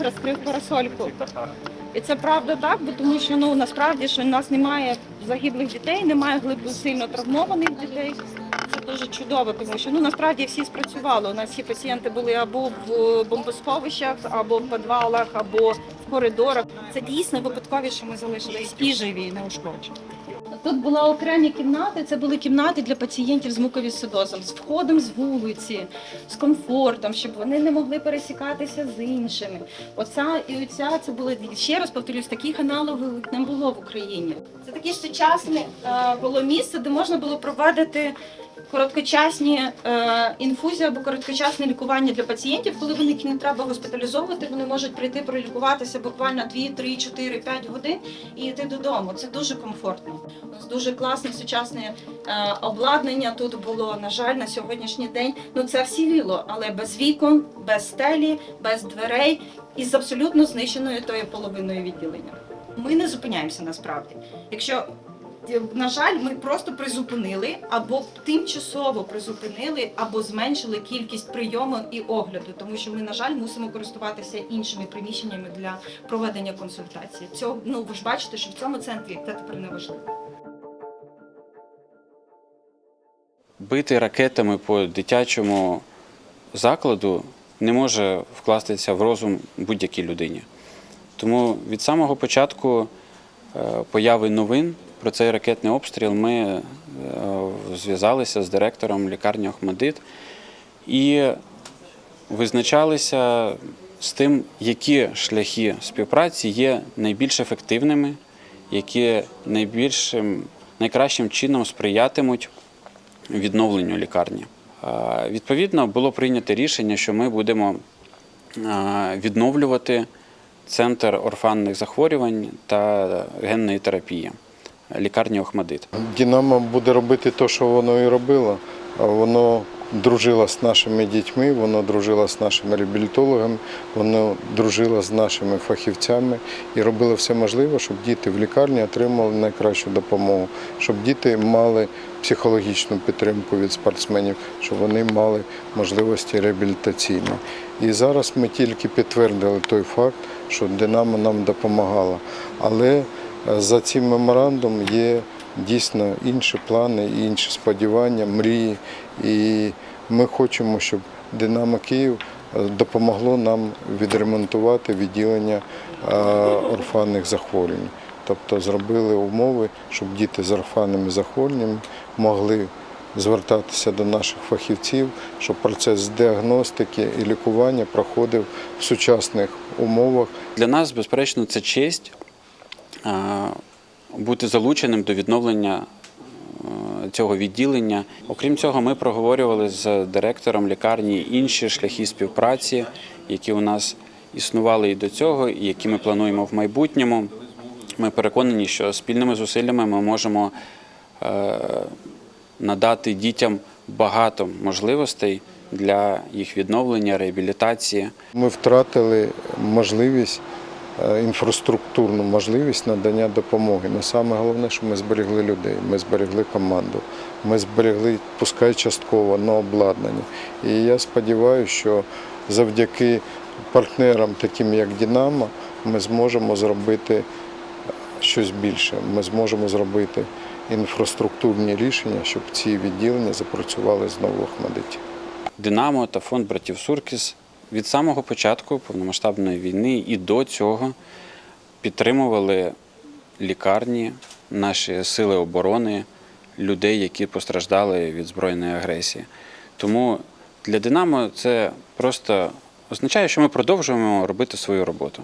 розкрив парасольку. І це правда так, бо тому що ну насправді що у нас немає загиблих дітей, немає глибоко сильно травмованих дітей. Це дуже чудово, тому що ну насправді всі спрацювали. У нас всі пацієнти були або в бомбосховищах, або в підвалах, або коридорах. Це дійсно випадкові, що ми залишились і живі, і неушкоджені. Тут були окремі кімнати. Це були кімнати для пацієнтів з муковісцидозом, з входом з вулиці, з комфортом, щоб вони не могли пересікатися з іншими. Оця і оця це були ще раз повторюсь, таких аналогів не було в Україні. Це таке сучасне було місце, де можна було проводити короткочасні е, інфузії або короткочасне лікування для пацієнтів, коли вони не треба госпіталізовувати, вони можуть прийти пролікуватися буквально 2, 3, 4, 5 годин і йти додому. Це дуже комфортно. У нас дуже класне сучасне е, обладнання тут було. На жаль, на сьогоднішній день ну це всіліло, але без вікон, без стелі, без дверей і з абсолютно знищеною тою половиною відділення. Ми не зупиняємося насправді. Якщо на жаль, ми просто призупинили або тимчасово призупинили, або зменшили кількість прийому і огляду, тому що ми, на жаль, мусимо користуватися іншими приміщеннями для проведення консультації. Цього ну ви ж бачите, що в цьому центрі це тепер не важливо. Бити ракетами по дитячому закладу не може вкластися в розум будь-якій людині. Тому від самого початку е, появи новин про цей ракетний обстріл ми е, зв'язалися з директором лікарні Охмадит і визначалися з тим, які шляхи співпраці є найбільш ефективними, які найбільшим, найкращим чином сприятимуть відновленню лікарні. Е, Відповідно, було прийнято рішення, що ми будемо е, відновлювати центр орфанних захворювань та генної терапії лікарні Охмадит. Динамо буде робити те, що воно і робило. Воно дружило з нашими дітьми, воно дружило з нашими реабілітологами, воно дружило з нашими фахівцями і робило все можливе, щоб діти в лікарні отримали найкращу допомогу, щоб діти мали психологічну підтримку від спортсменів, щоб вони мали можливості реабілітаційні. І зараз ми тільки підтвердили той факт, що Динамо нам допомагало. Але за цим меморандумом є дійсно інші плани, інші сподівання, мрії. І ми хочемо, щоб Динамо Київ допомогло нам відремонтувати відділення орфанних захворювань. Тобто зробили умови, щоб діти з орфанними захворюваннями могли звертатися до наших фахівців, щоб процес діагностики і лікування проходив в сучасних умовах. Для нас, безперечно, це честь бути залученим до відновлення е, цього відділення. Окрім цього, ми проговорювали з директором лікарні інші шляхи співпраці, які у нас існували і до цього, і які ми плануємо в майбутньому. Ми переконані, що спільними зусиллями ми можемо е, надати дітям багато можливостей для їх відновлення, реабілітації. Ми втратили можливість, інфраструктурну можливість надання допомоги. Але саме головне, що ми зберегли людей, ми зберегли команду, ми зберегли, пускай частково, на обладнання. І я сподіваюся, що завдяки партнерам, таким як Динамо, ми зможемо зробити щось більше. Ми зможемо зробити інфраструктурні рішення, щоб ці відділення запрацювали знову в Ахмадиті. Динамо та фонд братів Суркіс від самого початку повномасштабної війни і до цього підтримували лікарні, наші сили оборони, людей, які постраждали від збройної агресії. Тому для Динамо це просто означає, що ми продовжуємо робити свою роботу.